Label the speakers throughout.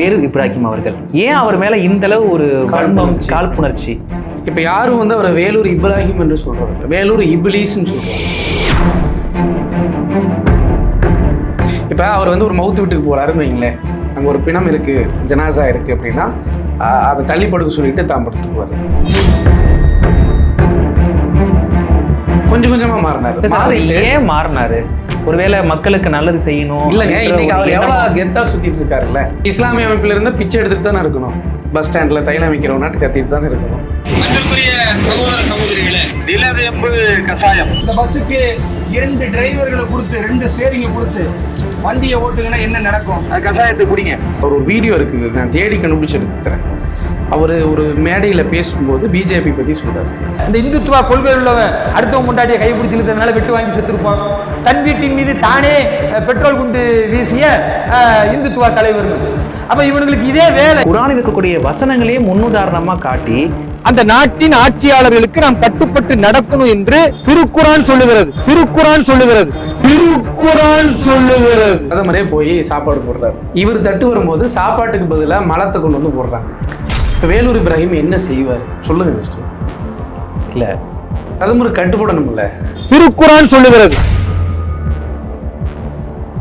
Speaker 1: வேலூர் இப்ராஹிம் அவர்கள். ஏன் அவர் மேல இந்த அளவு ஒரு வன்மம் காழ்ப்புணர்ச்சி?
Speaker 2: இப்போ யாரும் வந்து அவரை வேலூர் இப்ராஹிம் என்று சொல்றாங்க வேலூர் இபிலீஸ்னு சொல்றாங்க இப்போ அவர் வந்து ஒரு மவுத்து வீட்டுக்கு போறாருன்னு வைங்களேன். அங்கே ஒரு பிணம் இருக்கு ஜனாசா இருக்கு அப்படின்னா அதை தள்ளி படுக்க சொல்லிட்டு தான் கொஞ்சம் கொஞ்சமா மாறினார்.
Speaker 1: ஏன் மாறினாரு? ஒருவேளை மக்களுக்கு நல்லது செய்யணும்
Speaker 2: இல்லைங்க இன்னைக்கு அவர் எவ்வளோ கெத்தா சுத்திட்டு இருக்காருல்ல? இஸ்லாமிய அமைப்புல இருந்தா பிச்சை எடுத்துட்டு தானே இருக்கணும். பஸ் ஸ்டாண்ட்ல தைலம் விற்கிறவனாட்டு கத்திட்டு தானே இருக்கணும்.
Speaker 3: அன்பிற்குரிய சகோதர சகோதரிகளே நிலவேம்பு கஷாயம்.
Speaker 4: இந்த பஸ்ஸுக்கு இரண்டு டிரைவர்களை கொடுத்து ரெண்டு ஸ்டேரிங்கை கொடுத்து வண்டியை ஓட்டுங்கன்னா என்ன நடக்கும்?
Speaker 3: அந்த கஷாயத்தை குடிங்க.
Speaker 2: ஒரு வீடியோ இருக்குது நான் தேடி கண்டுபிடிச்சு எடுத்து தரேன் அவர் ஒரு மேடையில் பேசும்போது பிஜேபி பற்றி சொல்றாரு.
Speaker 5: இந்த இந்துத்துவா கொள்கை உள்ளவன் அடுத்தவன் முண்டாட்டியை கை பிடிச்சி இழுத்ததுனால வெட்டு வாங்கி செத்துருப்பான் தன் வீட்டின் மீது தானே பெட்ரோல் குண்டு வீசிய இந்துத்துவா தலைவர்னு அப்ப இவனுங்களுக்கு இதே வேலை.
Speaker 1: குரானில் இருக்கக்கூடிய வசனங்களையே முன்னுதாரணமா காட்டி
Speaker 5: அந்த நாட்டின் ஆட்சியாளர்களுக்கு நாம் கட்டுப்பட்டு நடக்கணும் என்று திருக்குரான் சொல்லுகிறது. திருக்குரான் சொல்லுகிறது. திருக்குரான் சொல்லுகிறது.
Speaker 2: பிரதமரே போய் சாப்பாடு போடுறாரு. இவர் தட்டு வரும்போது சாப்பாட்டுக்கு பதிலாக மலத்தை கொண்டு வந்து போடுறாங்க. இப்போ வேலூர் இப்ராஹிம் என்ன செய்வார்? சொல்லுங்க மிஸ்டர்
Speaker 1: இல்ல.
Speaker 2: பிரதமர் கட்டுப்படணும்ல
Speaker 5: திருக்குரான் சொல்லுகிறது.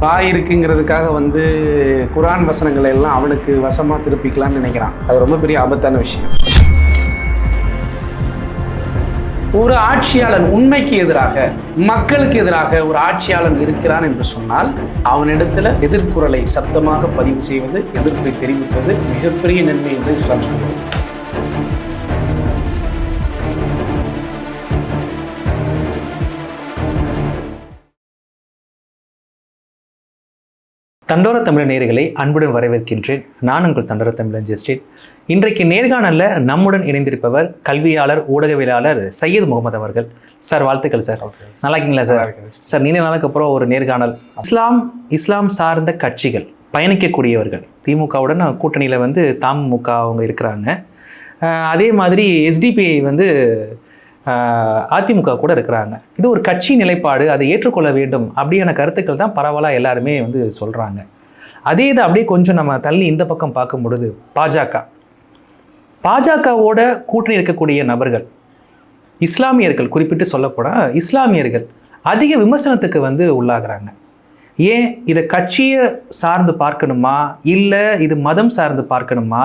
Speaker 2: வாய் இருக்குங்கிறதுக்காக வந்து குரான் வசனங்களை எல்லாம் அவனுக்கு வசமா திருப்பிக்கலாம்னு நினைக்கிறான். அது ரொம்ப பெரிய ஆபத்தான விஷயம். ஒரு ஆட்சியாளன் உண்மைக்கு எதிராக மக்களுக்கு எதிராக ஒரு ஆட்சியாளன் இருக்கிறான் என்று சொன்னால் அவனிடத்துல எதிர்குரலை சத்தமாக பதிவு செய்வது எதிர்ப்பை தெரிவிப்பது மிகப்பெரிய நன்மை என்று இஸ்லாம் சொல்கிறது
Speaker 1: தண்டோர தமிழ் நேயர்களை அன்புடன் வரவேற்கின்றேன். நான் உங்கள் தண்டோர தமிழன் ஜெஸ்டின் இன்றைக்கு நேர்காணல்ல நம்முடன் இணைந்திருப்பவர் கல்வியாளர் ஊடகவியலாளர் சையது முகமது அவர்கள். சார் வாழ்த்துக்கள் சார். நல்லா இருக்கீங்களா சார்? சார் நீண்ட நாளுக்கு அப்புறம் ஒரு நேர்காணல். இஸ்லாம் இஸ்லாம் சார்ந்த கட்சிகள் பயணிக்கக்கூடியவர்கள். திமுகவுடன் கூட்டணியில் வந்து தமுக அவங்க இருக்கிறாங்க. அதே மாதிரி எஸ்டிபிஐ வந்து அதிமுக கூட இருக்கிறாங்க. இது ஒரு கட்சி நிலைப்பாடு அதை ஏற்றுக்கொள்ள வேண்டும் அப்படியான கருத்துக்கள் தான் பரவலாக எல்லாருமே வந்து சொல்கிறாங்க அதே இதை அப்படியே கொஞ்சம் நம்ம தள்ளி இந்த பக்கம் பார்க்கும் பொழுது பாஜக. பாஜகவோட கூட்டணி இருக்கக்கூடிய நபர்கள் இஸ்லாமியர்கள் குறிப்பிட்டு சொல்லப்போனால் இஸ்லாமியர்கள் அதிக விமர்சனத்துக்கு வந்து உள்ளாகிறாங்க. ஏன்? இதை கட்சியை சார்ந்து பார்க்கணுமா? இல்லை இது மதம் சார்ந்து பார்க்கணுமா?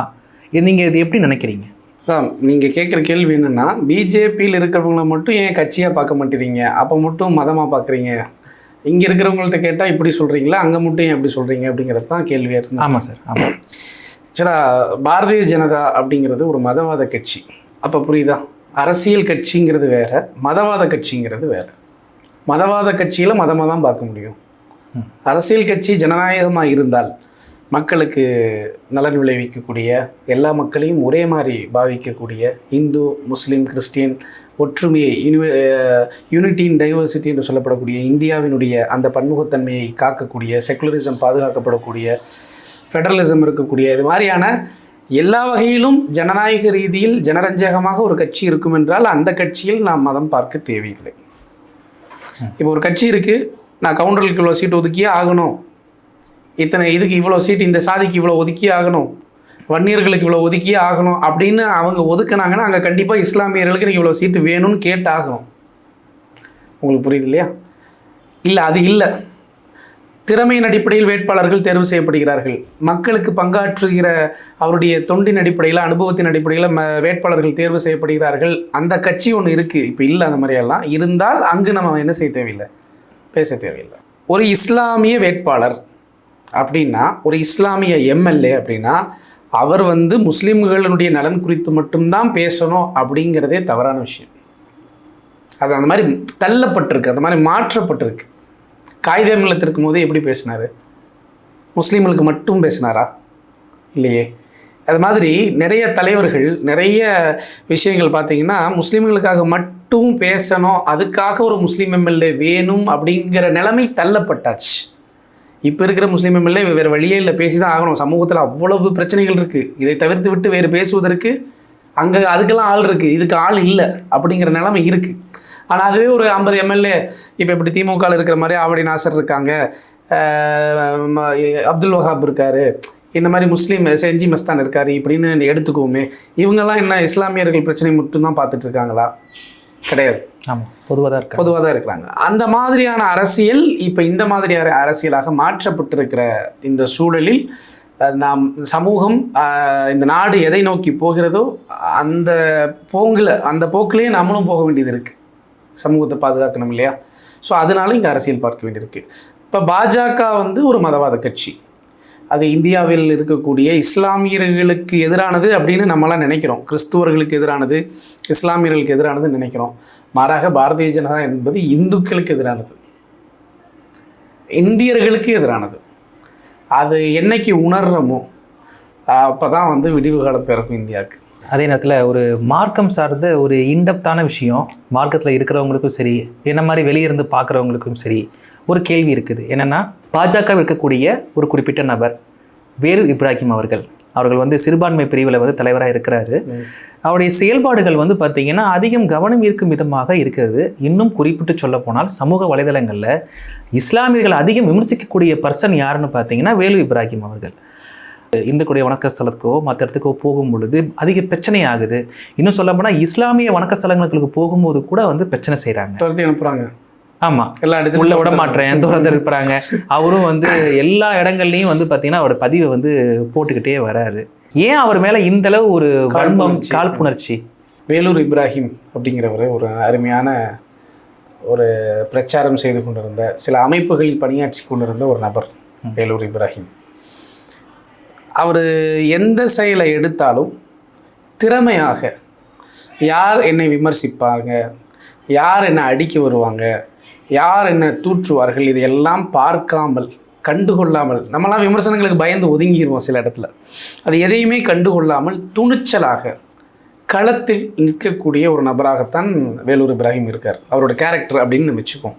Speaker 1: நீங்கள் இது எப்படி நினைக்கிறீங்க?
Speaker 2: அதான் நீங்கள் கேட்குற கேள்வி என்னென்னா பிஜேபியில் இருக்கிறவங்கள மட்டும் ஏன் கட்சியாக பார்க்க மாட்டேறீங்க? அப்போ மட்டும் மதமாக பார்க்குறீங்க? இங்கே இருக்கிறவங்கள்ட்ட கேட்டால் இப்படி சொல்கிறீங்களா அங்கே மட்டும் ஏன் எப்படி சொல்கிறீங்க அப்படிங்கிறது தான் கேள்வியாக இருக்கு
Speaker 1: ஆமாம் சார். ஆமாம்
Speaker 2: ஆக்சுவலாக பாரதிய ஜனதா அப்படிங்கிறது ஒரு மதவாத கட்சி. அப்போ புரியுதா? அரசியல் கட்சிங்கிறது வேற மதவாத கட்சிங்கிறது வேற. மதவாத கட்சியில் மதமாக தான் பார்க்க முடியும். அரசியல் கட்சி ஜனநாயகமாக இருந்தால் மக்களுக்கு நலன் விளைவிக்கக்கூடிய எல்லா மக்களையும் ஒரே மாதிரி பாவிக்கக்கூடிய இந்து முஸ்லீம் கிறிஸ்டியன் ஒற்றுமையை யூனிட்டி இன் டைவர்சிட்டி என்று சொல்லப்படக்கூடிய இந்தியாவினுடைய அந்த பன்முகத்தன்மையை காக்கக்கூடிய செக்குலரிசம் பாதுகாக்கப்படக்கூடிய ஃபெடரலிசம் இருக்கக்கூடிய இது மாதிரியான எல்லா வகையிலும் ஜனநாயக ரீதியில் ஜனரஞ்சகமாக ஒரு கட்சி இருக்கும் என்றால் அந்த கட்சியில் நாம் மதம் பார்க்க தேவையில்லை. இப்போ ஒரு கட்சி இருக்குது நான் கவுண்டர்களுக்கு இவ்வளோ சீட்டு ஒதுக்கியே ஆகணும். இத்தனை இதுக்கு இவ்வளோ சீட்டு இந்த சாதிக்கு இவ்வளோ ஒதுக்கி ஆகணும். வன்னியர்களுக்கு இவ்வளோ ஒதுக்கியே ஆகணும் அப்படின்னு அவங்க ஒதுக்குனாங்கன்னா அங்கே கண்டிப்பாக இஸ்லாமியர்களுக்கு எனக்கு இவ்வளோ சீட்டு வேணும்னு கேட்டாகணும். உங்களுக்கு புரியுது இல்லையா? இல்லை அது இல்லை. திறமையின் அடிப்படையில் வேட்பாளர்கள் தேர்வு செய்யப்படுகிறார்கள். மக்களுக்கு பங்காற்றுகிற அவருடைய தொண்டின் அடிப்படையில் அனுபவத்தின் அடிப்படையில் ம வேட்பாளர்கள் தேர்வு செய்யப்படுகிறார்கள். அந்த கட்சி ஒன்று இருக்குது இப்போ இல்லை அந்த மாதிரியெல்லாம் இருந்தால் அங்கு நம்ம என்ன செய்ய தேவையில்லை? பேச தேவையில்லை. ஒரு இஸ்லாமிய வேட்பாளர் அப்படின்னா ஒரு இஸ்லாமிய எம்எல்ஏ அப்படின்னா அவர் வந்து முஸ்லீம்களுடைய நலன் குறித்து மட்டும்தான் பேசணும் அப்படிங்கிறதே தவறான விஷயம். அது அந்த மாதிரி தள்ளப்பட்டிருக்கு அந்த மாதிரி மாற்றப்பட்டிருக்கு. காகித மில்லத்து போது எப்படி பேசினார்? முஸ்லீம்களுக்கு மட்டும் பேசினாரா? இல்லையே. அது மாதிரி நிறைய தலைவர்கள் நிறைய விஷயங்கள் பார்த்தீங்கன்னா முஸ்லீம்களுக்காக மட்டும் பேசணும் அதுக்காக ஒரு முஸ்லீம் எம்எல்ஏ வேணும் அப்படிங்கிற நிலைமை தள்ளப்பட்டாச்சு. இப்போ இருக்கிற முஸ்லீம் எம்எல்ஏ வேறு வழியே இல்லை பேசி தான் ஆகணும். சமூகத்தில் அவ்வளவு பிரச்சனைகள் இருக்குது இதை தவிர்த்து விட்டு வேறு பேசுவதற்கு அங்கே அதுக்கெல்லாம் ஆள் இருக்குது இதுக்கு ஆள் இல்லை அப்படிங்கிற நிலைமை இருக்குது ஆனால் அதுவே ஒரு ஐம்பது எம்எல்ஏ இப்போ இப்படி திமுகவில் இருக்கிற மாதிரி ஆவடி நாசர் இருக்காங்க அப்துல் வஹாப் இருக்கார் இந்த மாதிரி முஸ்லீம் செஞ்சி மஸ்தான் இருக்கார் இப்படின்னு எடுத்துக்குவோமே இவங்கெல்லாம் என்ன இஸ்லாமியர்கள் பிரச்சனை மட்டும்தான் பார்த்துட்டு இருக்காங்களா? கிடையாது.
Speaker 1: ஆமாம் பொதுவாக தான் இருக்கு
Speaker 2: பொதுவாக தான் இருக்கிறாங்க. அந்த மாதிரியான அரசியல் இப்போ இந்த மாதிரியான அரசியலாக மாற்றப்பட்டிருக்கிற இந்த சூழலில் நாம் சமூகம் இந்த நாடு எதை நோக்கி போகிறதோ அந்த போங்கில் அந்த போக்கிலே நம்மளும் போக வேண்டியது இருக்குது சமூகத்தை பாதுகாக்கணும் இல்லையா? ஸோ அதனால இங்கே அரசியல் பார்க்க வேண்டியிருக்கு. இப்போ பாஜக வந்து ஒரு மதவாத கட்சி. அது இந்தியாவில் இருக்கக்கூடிய இஸ்லாமியர்களுக்கு எதிரானது அப்படின்னு நம்மளாம் நினைக்கிறோம். கிறிஸ்துவர்களுக்கு எதிரானது இஸ்லாமியர்களுக்கு எதிரானது நினைக்கிறோம். மாறாக பாரதிய ஜனதா என்பது இந்துக்களுக்கு எதிரானது. இந்தியர்களுக்கு எதிரானது. அது என்னைக்கு உணர்றோமோ அப்போ தான் வந்து விடிவு காலம் பிறக்கும் இந்தியாவுக்கு.
Speaker 1: அதே நேரத்தில் ஒரு மார்க்கம் சார்ந்த ஒரு இன்டப்தான விஷயம் மார்க்கத்தில் இருக்கிறவங்களுக்கும் சரி என்ன மாதிரி வெளியே இருந்து பார்க்குறவங்களுக்கும் சரி ஒரு கேள்வி இருக்குது. என்னென்னா பாஜக இருக்கக்கூடிய ஒரு குறிப்பிட்ட நபர் வேறு இப்ராஹிம் அவர்கள் அவர்கள் வந்து சிறுபான்மை பிரிவில் வந்து தலைவராக இருக்கிறாரு. அவருடைய செயல்பாடுகள் வந்து பார்த்திங்கன்னா அதிகம் கவனம் ஈர்க்கும் விதமாக இருக்கிறது. இன்னும் குறிப்பிட்டு சொல்ல போனால் சமூக வலைதளங்களில் இஸ்லாமியர்கள் அதிகம் விமர்சிக்கக்கூடிய பர்சன் யாருன்னு பார்த்தீங்கன்னா வேலு இப்ராஹிம் அவர்கள். இந்துக்குடைய வணக்க ஸ்தலத்துக்கோ மற்ற இடத்துக்கோ போகும் பொழுது அதிக பிரச்சனை ஆகுது. இன்னும் சொல்ல போனால் இஸ்லாமிய வணக்க ஸ்தலங்களுக்கு போகும்போது கூட வந்து பிரச்சனை செய்கிறாங்க
Speaker 2: துரத்தி அனுப்புகிறாங்க
Speaker 1: ஆமாம்
Speaker 2: எல்லா இடத்துலையும்
Speaker 1: உள்ள விட மாட்டேன் தூரத்தில் இருக்கிறாங்க அவரும் வந்து எல்லா இடங்கள்லையும் வந்து பார்த்தீங்கன்னா அவரோட பதிவை வந்து போட்டுக்கிட்டே வராரு. ஏன் அவர் மேலே இந்த அளவு ஒரு வன்மம்.
Speaker 2: காழ்ப்புணர்ச்சி? வேலூர் இப்ராஹிம் அப்படிங்கிறவர் ஒரு அருமையான ஒரு பிரச்சாரம் செய்து கொண்டிருந்த சில அமைப்புகளில் பணியாற்றி கொண்டிருந்த ஒரு நபர் வேலூர் இப்ராஹிம். அவர் எந்த செயலை எடுத்தாலும் திறமையாக யார் என்னை விமர்சிப்பாங்க யார் என்னை அடிக்க வருவாங்க யார் என்ன தூற்றுவார்கள் இதையெல்லாம் பார்க்காமல் கண்டுகொள்ளாமல் நம்மளாம் விமர்சனங்களுக்கு பயந்து ஒதுங்கிடுவோம் சில இடத்துல. அது எதையுமே கண்டுகொள்ளாமல் துணிச்சலாக களத்தில் நிற்கக்கூடிய ஒரு நபராகத்தான் வேலூர் இப்ராஹிம் இருக்கார். அவரோட கேரக்டர் அப்படின்னு நம்ம வச்சுக்கோம்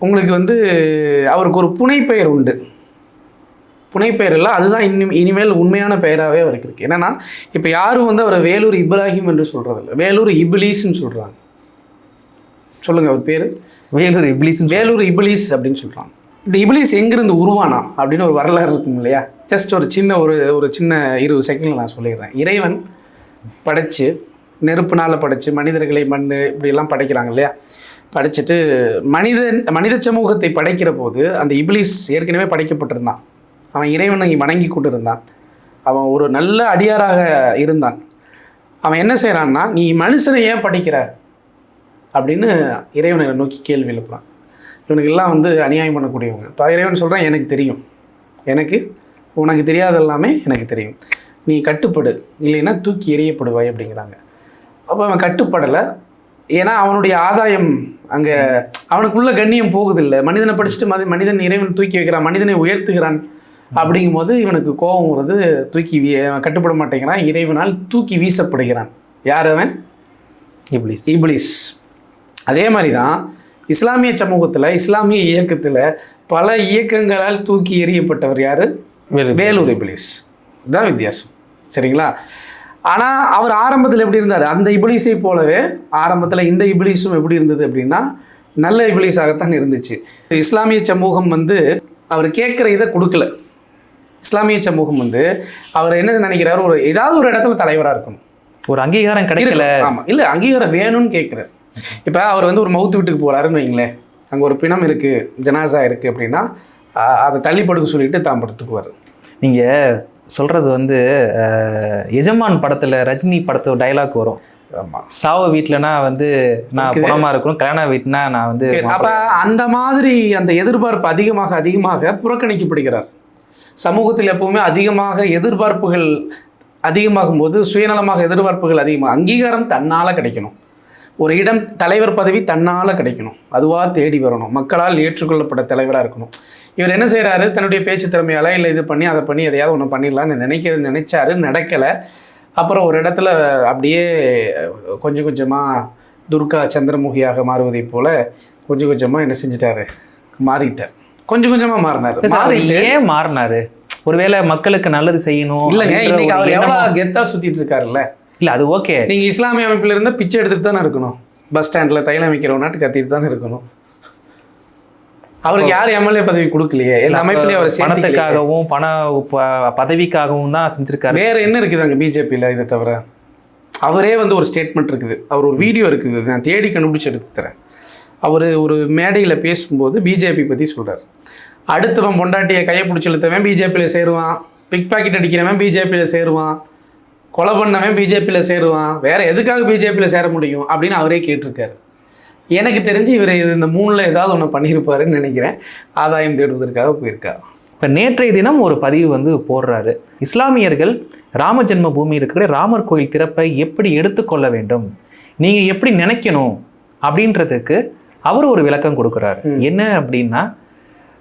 Speaker 2: உங்களுக்கு வந்து அவருக்கு ஒரு புனைப்பெயர் உண்டு. புனைப்பெயர் இல்லை அதுதான் இன்னும் இனிமேல் உண்மையான பெயராகவே அவருக்கு இருக்குது என்னென்னா இப்போ யாரும் வந்து அவரை வேலூர் இப்ராஹிம் என்று சொல்கிறதில்ல வேலூர் இபிலீஸ்ன்னு சொல்கிறாங்க சொல்லுங்கள் அவர் பேர்?
Speaker 1: வேலூர் இப்ளீஸ்
Speaker 2: வேலூர் இபிலிஸ் அப்படின்னு சொல்கிறாங்க இந்த இபிலிஸ் எங்கிருந்து உருவானா அப்படின்னு ஒரு வரலாறு இருக்கும் இல்லையா? ஜஸ்ட் ஒரு சின்ன ஒரு ஒரு சின்ன இருபது செகண்டில் நான் சொல்லிடுறேன். இறைவன் படைச்சு நெருப்புனால் படைச்சு மனிதர்களை மண் இப்படியெல்லாம் படைக்கிறாங்க இல்லையா? படைச்சிட்டு மனிதன் மனித சமூகத்தை படைக்கிற போது அந்த இபிலிஸ் ஏற்கனவே படைக்கப்பட்டிருந்தான். அவன் இறைவனை வணங்கி கொண்டு இருந்தான் அவன் ஒரு நல்ல அடியாராக இருந்தான். அவன் என்ன செய்கிறான்னா நீ மனுஷனை ஏன் படைக்கிற? அப்படின்னு இறைவனை நோக்கி கேள்வி எழுப்புறான். இவனுக்கு எல்லாம் வந்து அநியாயம் பண்ணக்கூடியவங்க. இப்போ இறைவன் சொல்கிறான் எனக்கு தெரியும். எனக்கு உனக்கு தெரியாத எல்லாமே எனக்கு தெரியும். நீ கட்டுப்படு. இல்லைன்னா தூக்கி எறியப்படுவாய் அப்படிங்கிறாங்க. அப்போ அவன் கட்டுப்படலை. ஏன்னா அவனுடைய ஆதாயம் அங்கே அவனுக்குள்ள கண்ணியம் போகுதில்லை. மனிதனை படிச்சுட்டு மதி மனிதன் இறைவன் தூக்கி வைக்கிறான் மனிதனை உயர்த்துகிறான் அப்படிங்கும்போது இவனுக்கு கோபம் வருது. தூக்கி வீ அவன் கட்டுப்பட மாட்டேங்கிறான். இறைவனால் தூக்கி வீசப்படுகிறான். யார் அவன்?
Speaker 1: இப்ளீஸ்
Speaker 2: இப்ளிஸ் அதே மாதிரி தான் இஸ்லாமிய சமூகத்தில் இஸ்லாமிய இயக்கத்தில் பல இயக்கங்களால் தூக்கி எறியப்பட்டவர் யார்?
Speaker 1: வேலூர்.
Speaker 2: வேலூர் இப்ளிஸ் இதுதான் வித்தியாசம். சரிங்களா? ஆனால் அவர் ஆரம்பத்தில் எப்படி இருந்தார்? அந்த இப்ளீஸை போலவே ஆரம்பத்தில் இந்த இப்ளீஸும் எப்படி இருந்தது அப்படின்னா நல்ல இப்ளீஸாகத்தான் இருந்துச்சு. இஸ்லாமிய சமூகம் வந்து அவர் கேட்குற இதை கொடுக்கல. இஸ்லாமிய சமூகம் வந்து அவர் என்ன நினைக்கிறார்? ஒரு ஏதாவது ஒரு இடத்துல தலைவராக இருக்கணும்.
Speaker 1: ஒரு அங்கீகாரம் கிடைக்கல.
Speaker 2: இருக்கு. ஆமா. இல்ல அங்கீகாரம் வேணும்னு கேட்குறாரு. இப்போ அவர் வந்து ஒரு மவுத்து வீட்டுக்கு போறாருன்னு வைங்களேன். அங்க ஒரு பிணம் இருக்கு ஜனாசா இருக்கு அப்படின்னா அதை தள்ளி படுக்க சொல்லிட்டு தான் படுத்துக்குவார்.
Speaker 1: நீங்க சொல்றது வந்து எஜமான் படத்துல ரஜினி படத்து டைலாக் வரும்.
Speaker 2: ஆமா.
Speaker 1: சாவ வீட்லனா வந்து நான் குணமா இருக்கணும் கல்யாண வீட்டுனா நான் வந்து
Speaker 2: அப்ப அந்த மாதிரி அந்த எதிர்பார்ப்பு அதிகமாக அதிகமாக புறக்கணிக்கப்படுகிறார். சமூகத்தில் எப்பவுமே அதிகமாக எதிர்பார்ப்புகள் அதிகமாகும் போது சுயநலமாக எதிர்பார்ப்புகள் அதிகமாக அங்கீகாரம் தன்னால் கிடைக்கணும். ஒரு இடம் தலைவர் பதவி தன்னால் கிடைக்கணும். அதுவாக தேடி வரணும். மக்களால் ஏற்றுக்கொள்ளப்பட்ட தலைவராக இருக்கணும். இவர் என்ன செய்கிறாரு தன்னுடைய பேச்சு திறமையால் இல்லை இது பண்ணி அதை பண்ணி எதையாவது ஒன்று பண்ணிடலாம்னு நினைக்க நினைச்சாரு நடக்கலை. அப்புறம் ஒரு இடத்துல அப்படியே கொஞ்சம் கொஞ்சமாக துர்கா சந்திரமுகியாக மாறுவதைப் போல கொஞ்சம் கொஞ்சமாக என்ன செஞ்சிட்டாரு? மாறிட்டார். கொஞ்சம் கொஞ்சமாக மாறினார்.
Speaker 1: ஏன் மாறினாரு? ஒருவேளை மக்களுக்கு நல்லது செய்யணும்
Speaker 2: இல்லைங்க இன்னைக்கு அவர் எவ்வளோ கெத்தாக சுற்றிட்டு இருக்காருல்ல.
Speaker 1: இல்ல அது ஓகே
Speaker 2: நீங்கள் இஸ்லாமிய அமைப்பில் இருந்தால் பிச்சை எடுத்துட்டு தானே இருக்கணும். பஸ் ஸ்டாண்டில் தைலம் வைக்கிறவனாட்டு கத்திட்டு தானே இருக்கணும். அவருக்கு யார் எம்எல்ஏ பதவி கொடுக்கலையே? எல்லா அமைப்புலயும் அவர்.
Speaker 1: பணத்துக்காகவும் பண பதவிக்காகவும் தான் செஞ்சிருக்காரு.
Speaker 2: வேற என்ன இருக்குது அங்கே பிஜேபியில் இதை தவிர? அவரே வந்து ஒரு ஸ்டேட்மெண்ட் இருக்குது. அவர் ஒரு வீடியோ இருக்குது. நான் தேடி கண்டுபிடிச்சு எடுத்து தரேன். அவர் ஒரு மேடையில் பேசும்போது பிஜேபி பற்றி சொல்றாரு. அடுத்தவன் பொண்டாட்டியை கையை பிடிச்சி இழுத்தவன் பிஜேபியில் சேருவான். பிக் பாக்கெட் அடிக்கிறவன் பிஜேபியில் சேருவான். கொலை பண்ணவன் பிஜேபியில் சேருவான். வேற எதுக்காக பிஜேபியில் சேர முடியும் அப்படின்னு அவரே கேட்டிருக்காரு. எனக்கு தெரிஞ்சு இவர் இந்த மூணில் ஏதாவது ஒன்று பண்ணியிருப்பாருன்னு நினைக்கிறேன். ஆதாயம் தேடுவதற்காக போயிருக்காரு.
Speaker 1: இப்போ நேற்றைய தினம் ஒரு பதிவு வந்து போடுறாரு. இஸ்லாமியர்கள் ராம ஜென்ம பூமி இருக்கிற ராமர் கோயில் திறப்பை எப்படி எடுத்துக்கொள்ள வேண்டும்? நீங்கள் எப்படி நினைக்கணும்? அப்படின்றதுக்கு அவர் ஒரு விளக்கம் கொடுக்குறாரு. என்ன அப்படின்னா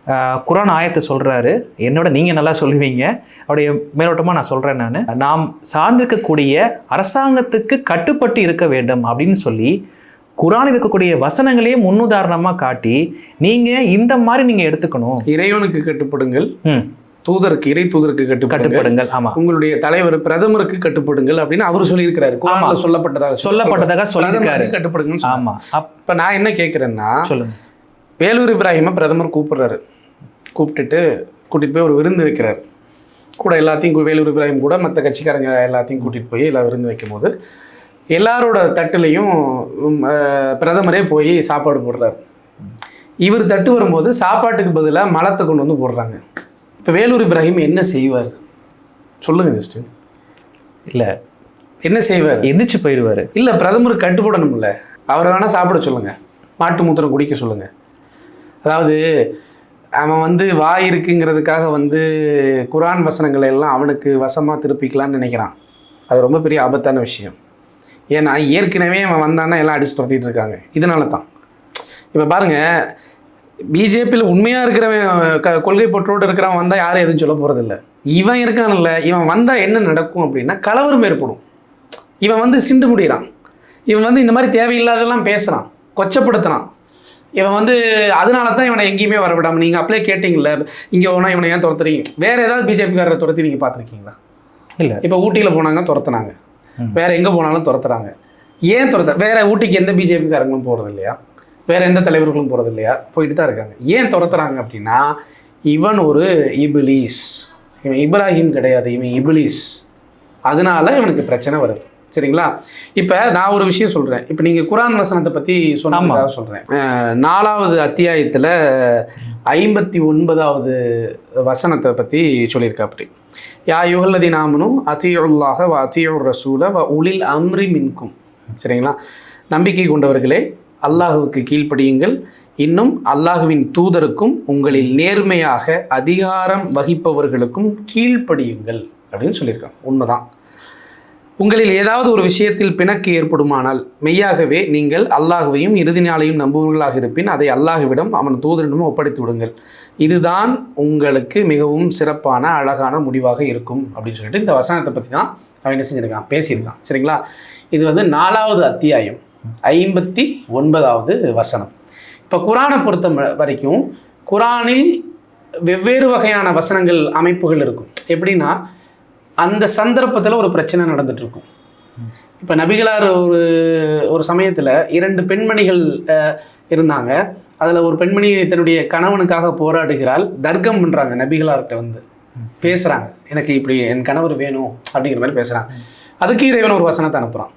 Speaker 1: ஆஹ், குர்ஆன் ஆயத்தை சொல்கிறாரு என்னோட நீங்கள் நல்லா சொல்லுவீங்க. அவருடைய மேலோட்டமாக நான் சொல்கிறேன் நான். நாம் சார்ந்திருக்கக்கூடிய அரசாங்கத்துக்கு கட்டுப்பட்டு இருக்க வேண்டும் அப்படின்னு சொல்லி குர்ஆனில் இருக்கக்கூடிய வசனங்களையே முன்னுதாரணமாக காட்டி நீங்கள் இந்த மாதிரி நீங்கள் எடுத்துக்கணும்.
Speaker 2: இறைவனுக்கு கட்டுப்படுங்கள். தூதருக்கு இறை தூதருக்கு கட்டுப்படுங்கள்.
Speaker 1: கட்டுப்படுங்கள் ஆமாம்
Speaker 2: உங்களுடைய தலைவர் பிரதமருக்கு கட்டுப்படுங்கள் அப்படின்னு அவர் சொல்லியிருக்கிறாரு. குரான்ல சொல்லப்பட்டதாக
Speaker 1: சொல்லப்பட்டதாக சொல்லியிருக்காரு.
Speaker 2: சொன்னாரு.
Speaker 1: ஆமா. அப்
Speaker 2: இப்ப நான் என்ன கேட்குறேன்னா
Speaker 1: சொல்லுங்க.
Speaker 2: வேலூர் இப்ராஹிமை பிரதமர் கூப்பிடுறாரு. கூப்பிட்டுட்டு கூட்டிட்டு போய் ஒரு விருந்து வைக்கிறாரு. கூட எல்லாத்தையும் வேலூர் இப்ராஹிம் கூட மற்ற கட்சிக்காரங்க எல்லாத்தையும் கூட்டிட்டு போய் எல்லாம் விருந்து வைக்கும்போது எல்லாரோட தட்டுலையும் பிரதமரே போய் சாப்பாடு போடுறாரு. இவர் தட்டு வரும்போது சாப்பாட்டுக்கு பதிலாக மலத்தை கொண்டு வந்து போடுறாங்க. இப்போ வேலூர் இப்ராஹிம் என்ன செய்வார்? சொல்லுங்க ஜஸ்டின்
Speaker 1: இல்ல.
Speaker 2: என்ன செய்வார்?
Speaker 1: எந்திரிச்சு போயிடுவாரு
Speaker 2: இல்லை பிரதமர் கட்டுப்படணும்ல. அவரை வேணால் சாப்பிட சொல்லுங்க. மாட்டு மூத்திரம் குடிக்க சொல்லுங்க. அதாவது அவன் வந்து வாய் இருக்குங்கிறதுக்காக வந்து குரான் வசனங்களை எல்லாம் அவனுக்கு வசமாக திருப்பிக்கலாம்னு நினைக்கிறான். அது ரொம்ப பெரிய ஆபத்தான விஷயம். ஏன்னா ஏற்கனவே அவன் வந்தான்னா எல்லாம் அடிச்சு துரத்திட்டு இருக்காங்க. இதனால தான். இப்போ பாருங்க பிஜேபியில் உண்மையாக இருக்கிறவன் க கொள்கை பொற்றோடு இருக்கிறவன் வந்தால் யாரும் எதுவும் சொல்ல போகிறதில்ல இவன் இருக்கான்ல இவன் வந்தால் என்ன நடக்கும் அப்படின்னா கலவரம் ஏற்படும். இவன் வந்து சிண்டு முடிகிறான் இவன் வந்து இந்த மாதிரி தேவையில்லாதெல்லாம் பேசுகிறான் கொச்சப்படுத்துகிறான் இவன் வந்து அதனால தான் இவனை எங்கேயுமே வரவிடாம நீங்கள் அப்படியே கேட்டிங்கல்ல இங்கே போனால் இவனை ஏன் துரத்துறீங்க? வேற ஏதாவது பிஜேபிக்காரரை துரத்தி நீங்கள் பார்த்துருக்கீங்களா?
Speaker 1: இல்ல.
Speaker 2: இப்போ ஊட்டியில் போனாங்க துரத்துனாங்க. வேற எங்கே போனாலும் துரத்துறாங்க. ஏன் துரத்த வேற ஊட்டிக்கு எந்த பிஜேபிக்காரங்களும் போகிறது இல்லையா வேற எந்த தலைவர்களும் போகிறது இல்லையா போயிட்டு தான் இருக்காங்க. ஏன் துரத்துறாங்க அப்படின்னா இவன் ஒரு இபிலீஸ். இவன் இப்ராஹிம் கிடையாது இவன் இபிலீஸ். அதனால இவனுக்கு பிரச்சனை வருது. சரிங்களா? இப்போ நான் ஒரு விஷயம் சொல்கிறேன் இப்போ நீங்கள் குரான் வசனத்தை பற்றி சொன்னதுக்காக சொல்கிறேன் நாலாவது அத்தியாயத்தில் ஐம்பத்தி ஒன்பதாவது வசனத்தை பற்றி சொல்லியிருக்கா அப்படி யா யுகல்லதி நாமனும் அத்தியுல்லாக வ அத்தியுர் ரசூல வ உளில் அம்ரி மின்கும். சரிங்களா? நம்பிக்கை கொண்டவர்களே அல்லாஹுவுக்கு கீழ்ப்படியுங்கள். இன்னும் அல்லாஹுவின் தூதருக்கும் உங்களில் நேர்மையாக அதிகாரம் வகிப்பவர்களுக்கும் கீழ்ப்படியுங்கள் அப்படின்னு சொல்லியிருக்காங்க. உண்மைதான். உங்களில் ஏதாவது ஒரு விஷயத்தில் பிணக்கு ஏற்படுமானால் மெய்யாகவே நீங்கள் அல்லாஹுவையும் இறுதி நாளையும் நம்புவர்களாக இருப்பின் அதை அல்லாஹுவிடம் அவன் தூதரிடமும் ஒப்படைத்து விடுங்கள். இதுதான் உங்களுக்கு மிகவும் சிறப்பான அழகான முடிவாக இருக்கும் அப்படின்னு சொல்லிட்டு இந்த வசனத்தை பற்றி தான் அவன் என்ன செஞ்சுருக்கான் பேசியிருக்கான். சரிங்களா? இது வந்து நாலாவது அத்தியாயம் ஐம்பத்தி ஒன்பதாவது வசனம். இப்போ குரானை பொறுத்த வரைக்கும் குரானில் வெவ்வேறு வகையான வசனங்கள் அமைப்புகள் இருக்கும். எப்படின்னா அந்த சந்தர்ப்பத்தில் ஒரு பிரச்சனை நடந்துட்டு இருக்கும் இப்போ நபிகளார் ஒரு ஒரு சமயத்தில் இரண்டு பெண்மணிகள் இருந்தாங்க. அதில் ஒரு பெண்மணி தன்னுடைய கணவனுக்காக போராடுகிறாள். தர்க்கம் பண்ணுறாங்க நபிகளார்கிட்ட வந்து. பேசுகிறாங்க எனக்கு இப்படி என் கணவர் வேணும் அப்படிங்கிற மாதிரி பேசுகிறாங்க அதுக்கு இறைவன் ஒரு வசனத்தை அனுப்புகிறான்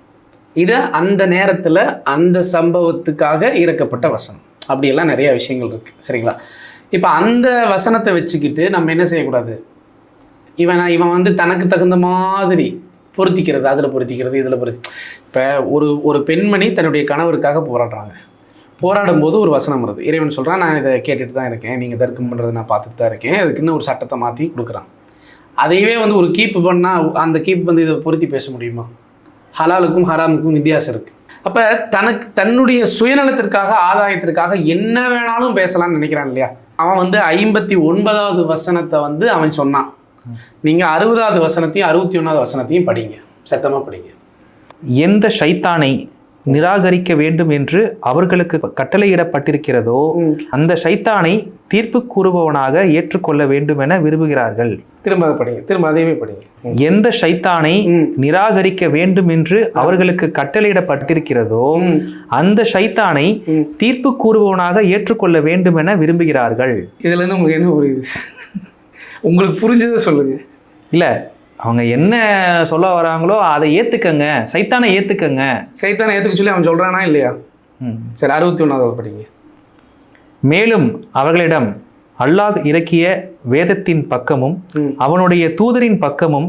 Speaker 2: இது அந்த நேரத்தில் அந்த சம்பவத்துக்காக இறக்கப்பட்ட வசனம். அப்படியெல்லாம் நிறைய விஷயங்கள் இருக்குது சரிங்களா? இப்போ அந்த வசனத்தை வச்சுக்கிட்டு நம்ம என்ன செய்யக்கூடாது? இவன் இவன் வந்து தனக்கு தகுந்த மாதிரி பொருத்திக்கிறது அதில் பொருத்திக்கிறது இதில் பொருத்தி இப்போ ஒரு ஒரு பெண்மணி தன்னுடைய கணவருக்காக போராடுறாங்க. போராடும் போது ஒரு வசனம் வருது. இறைவன் சொல்கிறான் நான் இதை கேட்டுட்டு தான் இருக்கேன். நீங்கள் தர்க்கம் பண்ணுறதை நான் பார்த்துட்டு தான் இருக்கேன். அதுக்கு இன்னும் ஒரு சட்டத்தை மாற்றி கொடுக்குறான். அதையவே வந்து ஒரு கீப் பண்ணால் அந்த கீப் வந்து இதை பொருத்தி பேச முடியுமா? ஹலாலுக்கும் ஹராமுக்கும் வித்தியாசம் இருக்குது அப்போ தனக்கு தன்னுடைய சுயநலத்திற்காக ஆதாயத்திற்காக என்ன வேணாலும் பேசலாம்னு நினைக்கிறான் இல்லையா? அவன் வந்து ஐம்பத்தி ஒன்பதாவது வசனத்தை வந்து அவன் சொன்னான். நீங்கள் அறுபதாவது வசனத்தையும் அறுபத்தி ஒன்றாவது வசனத்தையும் படிங்க. சத்தமாக படிங்க.
Speaker 1: எந்த ஷைத்தானை நிராகரிக்க வேண்டும் என்று அவர்களுக்கு கட்டளையிடப்பட்டிருக்கிறதோ அந்த சைத்தானை தீர்ப்பு கூறுபவனாக ஏற்றுக்கொள்ள வேண்டும் என விரும்புகிறார்கள்.
Speaker 2: திரும்ப படிங்க. திரும்ப அதையவே படிங்க.
Speaker 1: எந்த சைத்தானை நிராகரிக்க வேண்டும் என்று அவர்களுக்கு கட்டளையிடப்பட்டிருக்கிறதோ அந்த சைத்தானை தீர்ப்பு கூறுபவனாக ஏற்றுக்கொள்ள வேண்டும் என விரும்புகிறார்கள்.
Speaker 2: இதுல இருந்து உங்களுக்கு என்ன புரியுது? உங்களுக்கு புரிஞ்சதை சொல்லுங்க
Speaker 1: இல்ல அவங்க என்ன சொல்ல வராங்களோ அதை ஏத்துக்கங்க சைத்தானை ஏத்துக்கங்க
Speaker 2: சைத்தானை ஏத்துக்க சொல்லி அவன் சொல்றானா இல்லையா
Speaker 1: ம்.
Speaker 2: சரி அறுபத்தி ஒன்றாவது படிங்க
Speaker 1: மேலும் அவர்களிடம் அல்லாஹ் இறக்கிய வேதத்தின் பக்கமும் அவனுடைய தூதரின் பக்கமும்.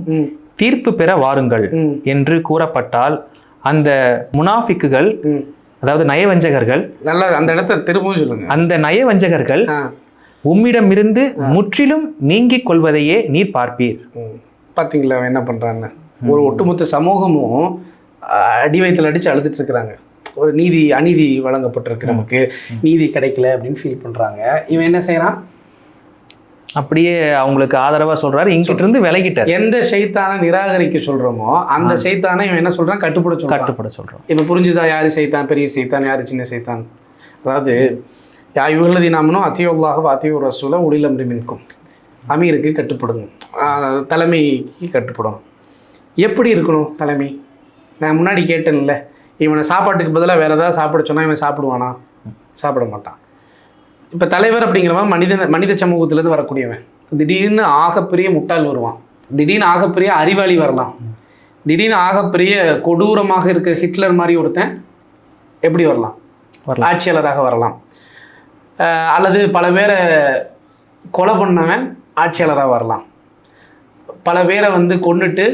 Speaker 1: தீர்ப்பு பெற வாருங்கள். என்று கூறப்பட்டால் அந்த முனாஃபிக்குகள். அதாவது நயவஞ்சகர்கள்
Speaker 2: நல்லா அந்த இடத்த திரும்பவும் சொல்லுங்க
Speaker 1: அந்த நயவஞ்சகர்கள் உம்மிடமிருந்து முற்றிலும் நீங்கிக் கொள்வதையே நீர் பார்ப்பீர்.
Speaker 2: அவன் என்ன பண்றான்னு? ஒரு ஒட்டுமொத்த சமூகமும் அடி வயித்துல அடிச்சு அழுதுட்டு இருக்கிறாங்க. ஒரு நீதி அநீதி வழங்கப்பட்டிருக்கு நமக்கு. நீதி கிடைக்கல அப்படின்னு ஃபீல் பண்றாங்க. இவன் என்ன செய்றான்
Speaker 1: அப்படியே அவங்களுக்கு ஆதரவா சொல்றாரு. இங்கிட்ட இருந்து விலகிட்டார்.
Speaker 2: எந்த சைத்தானை நிராகரிக்க சொல்றோமோ அந்த சைத்தானை இவன் என்ன சொல்றான்? கட்டுப்பட சொல்றான்.
Speaker 1: கட்டுப்பட சொல்றோம்
Speaker 2: இப்போ புரிஞ்சுதா யாரு சைத்தான்? பெரிய சைத்தான் யாரு சின்ன சைத்தான்? அதாவது யா இவர்களதி நாமனும் அத்தியோல்லாக அத்தியோ ரசூல உளிலம் மின்கும். அமீருக்கு கட்டுப்படுங்க. ஆஹ் தலைமைக்கு கட்டுப்படும். எப்படி இருக்கணும் தலைமை? நான் முன்னாடி கேட்டேன்ல இவனை சாப்பாட்டுக்கு பதிலாக வேறு ஏதாவது சாப்பிட சொன்னால் இவன் சாப்பிடுவானா? சாப்பிட மாட்டான். இப்போ தலைவர் அப்படிங்கிறவன் மனித மனித சமூகத்திலேருந்து வரக்கூடியவன். திடீர்னு ஆகப்பெரிய முட்டாள் வருவான். திடீர்னு ஆகப்பெரிய அறிவாளி வரலாம். திடீர்னு ஆகப்பெரிய கொடூரமாக இருக்கிற ஹிட்லர் மாதிரி ஒருத்தன் எப்படி வரலாம்?
Speaker 1: வரலாம்.
Speaker 2: ஆட்சியாளராக வரலாம். அல்லது பல பேரை கொலை பண்ணவன் ஆட்சியாளராக வரலாம். பல பேரை வந்து கொண்டுட்டு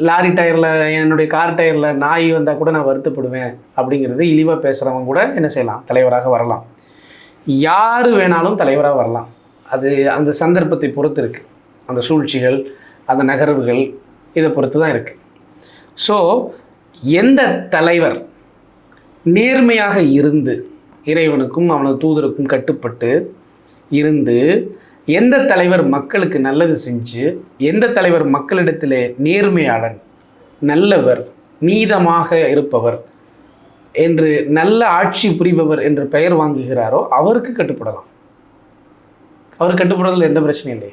Speaker 2: லாரி டயரில் என்னுடைய கார் டயரில் நாய் வந்தால் கூட நான் வருத்தப்படுவேன் அப்படிங்கிறது இழிவாக பேசுகிறவங்க கூட என்ன செய்யலாம்? தலைவராக வரலாம். யார் வேணாலும் தலைவராக வரலாம். அது அந்த சந்தர்ப்பத்தை பொறுத்து இருக்குது அந்த சூழ்ச்சிகள் அந்த நகர்வுகள் இதை பொறுத்து தான் இருக்குது ஸோ எந்த தலைவர் நேர்மையாக இருந்து இறைவனுக்கும் அவனது தூதருக்கும் கட்டுப்பட்டு இருந்து எந்த தலைவர் மக்களுக்கு நல்லது செஞ்சு எந்த தலைவர் மக்களிடத்திலே நேர்மையாளன் நல்லவர் நீதமாக இருப்பவர் என்று நல்ல ஆட்சி புரிபவர் என்று பெயர் வாங்குகிறாரோ அவருக்கு கட்டுப்படலாம். அவர் கட்டுப்படுறதுல எந்த பிரச்சனையும் இல்லை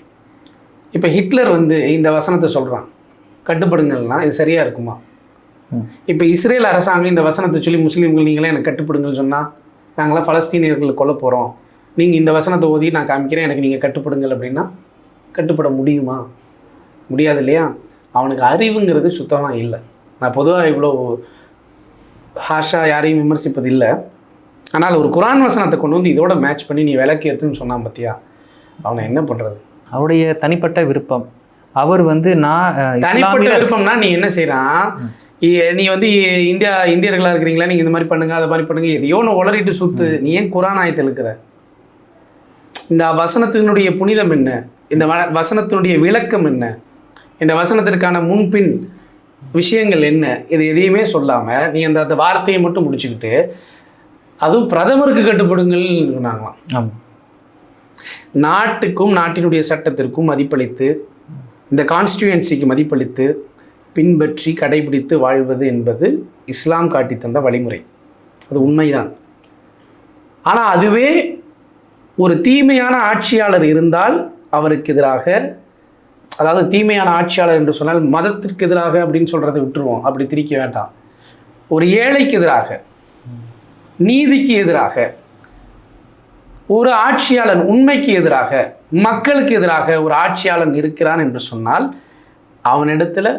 Speaker 2: இப்போ ஹிட்லர் வந்து இந்த வசனத்தை சொல்கிறான் கட்டுப்படுங்கள்னா இது சரியாக இருக்குமா? இப்போ இஸ்ரேல் அரசாங்கம் இந்த வசனத்தை சொல்லி முஸ்லீம்கள் நீங்களே எனக்கு கட்டுப்படுங்கன்னு சொன்னால் நாங்களாம் பலஸ்தீனியர்களை கொல்ல போகிறோம் நீங்கள் இந்த வசனத்தை ஓதி நான் காமிக்கிறேன். எனக்கு நீங்கள் கட்டுப்படுங்கள் அப்படின்னா கட்டுப்பட முடியுமா? முடியாது இல்லையா? அவனுக்கு அறிவுங்கிறது சுத்தமாக இல்லை. நான் பொதுவாக இவ்வளோ ஹாஷா யாரையும் விமர்சிப்பது இல்லை. ஆனால் ஒரு குரான் வசனத்தை கொண்டு வந்து இதோட மேட்ச் பண்ணி நீ விளக்கு ஏற்றுன்னு சொன்னான் பார்த்தியா அவனை என்ன பண்ணுறது
Speaker 1: அவருடைய தனிப்பட்ட விருப்பம். அவர் வந்து நான்
Speaker 2: தனிப்பட்ட விருப்பம்னா நீ என்ன செய்றான்? இ- நீ வந்து இந்தியா இந்தியர்களா இருக்கிறீங்களா? நீங்க இந்த மாதிரி பண்ணுங்க அதை மாதிரி பண்ணுங்க. எதையோ ஒன்று உளறிட்டு சுத்து. நீ ஏன் குரான் ஆயத்தில் இருக்கிற? இந்த வசனத்தினுடைய புனிதம் என்ன? இந்த வ வசனத்தினுடைய விளக்கம் என்ன? இந்த வசனத்திற்கான முன்பின் விஷயங்கள் என்ன? இது எதையுமே சொல்லாம நீ அந்த அந்த வார்த்தையை மட்டும் முடிச்சுக்கிட்டு அதுவும் பிரதமருக்கு கட்டுப்படுங்கள்
Speaker 1: ஆமாம்
Speaker 2: நாட்டுக்கும் நாட்டினுடைய சட்டத்திற்கும் மதிப்பளித்து இந்த கான்ஸ்டியூயன்சிக்கு மதிப்பளித்து பின்பற்றி கடைபிடித்து வாழ்வது என்பது இஸ்லாம் காட்டி தந்த வழிமுறை. அது உண்மைதான். ஆனால் அதுவே ஒரு தீமையான ஆட்சியாளர் இருந்தால் அவருக்கு எதிராக அதாவது தீமையான ஆட்சியாளர் என்று சொன்னால் மதத்திற்கு எதிராக அப்படின்னு சொல்கிறத விட்டுருவோம். அப்படி திரிக்க வேண்டாம். ஒரு ஏழைக்கு எதிராக நீதிக்கு எதிராக ஒரு ஆட்சியாளன் உண்மைக்கு எதிராக மக்களுக்கு எதிராக ஒரு ஆட்சியாளன் இருக்கிறான் என்று சொன்னால் அவனிடத்தில்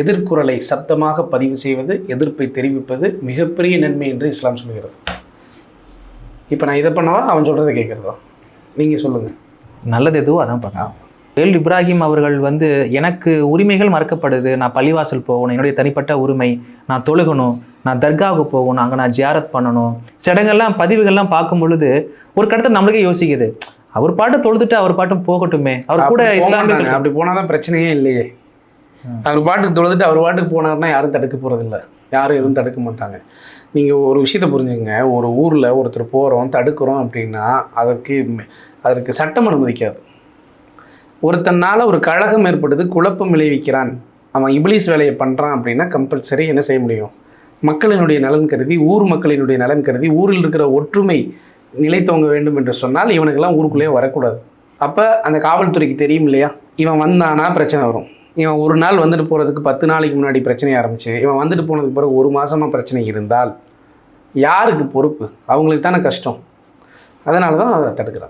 Speaker 2: எதிர்குரலை சப்தமாக பதிவு செய்வது எதிர்ப்பை தெரிவிப்பது மிகப்பெரிய நன்மை என்று இஸ்லாம் சொல்கிறது. இப்போ நான் இதை பண்ணவா? அவன் சொல்கிறத கேட்குறதா? நீங்கள் சொல்லுங்கள்
Speaker 1: நல்லது எதுவோ அதான் பண்ணலாம். வேல் இப்ராஹிம் அவர்கள் வந்து எனக்கு உரிமைகள் மறக்கப்படுது நான் பள்ளிவாசல் போகணும் என்னுடைய தனிப்பட்ட உரிமை நான் தொழுகணும் நான் தர்காவுக்கு போகணும் அங்கே நான் ஜியாரத் பண்ணணும். சடங்கெல்லாம் பதிவுகள்லாம் பார்க்கும் பொழுது ஒரு கடத்தை நம்மளுக்கே யோசிக்குது அவர் பாட்டு தொழுதுட்டு அவர் பாட்டும் போகட்டுமே அவர் கூட இஸ்லாமிய.
Speaker 2: அப்படி போனால் தான் பிரச்சனையே இல்லையே. அவர் பாட்டுக்கு தொழுதுட்டு அவர் பாட்டுக்கு போனார்னா யாரும் தடுக்க போகிறதில்ல யாரும் எதுவும் தடுக்க மாட்டாங்க. நீங்கள் ஒரு விஷயத்தை புரிஞ்சுங்க ஒரு ஊரில் ஒருத்தர் போகிறோம் தடுக்கிறோம் அப்படின்னா அதற்கு அதற்கு சட்டம் அனுமதிக்காது. ஒருத்தனால் ஒரு கழகம் ஏற்படுது குழப்பம் விளைவிக்கிறான். அவன் இப்லீஸ் வேலையை பண்ணுறான் அப்படின்னா கம்பல்சரி என்ன செய்ய முடியும்? மக்களினுடைய நலன் கருதி ஊர் மக்களினுடைய நலன் கருதி ஊரில் இருக்கிற ஒற்றுமை நிலைத்தோங்க வேண்டும் என்று சொன்னால் இவனுக்கெல்லாம் ஊருக்குள்ளேயே வரக்கூடாது. அப்போ அந்த காவல்துறைக்கு தெரியும் இல்லையா? இவன் வந்தானா பிரச்சனை வரும். இவன் ஒரு நாள் வந்துட்டு போகிறதுக்கு பத்து நாளைக்கு முன்னாடி பிரச்சனை ஆரம்பிச்சு இவன் வந்துட்டு போனதுக்கு பிறகு ஒரு மாதமாக பிரச்சனை இருந்தால் யாருக்கு பொறுப்பு? அவங்களுக்கு தானே கஷ்டம். அதனால தான் அதை தடுக்கிறாங்க.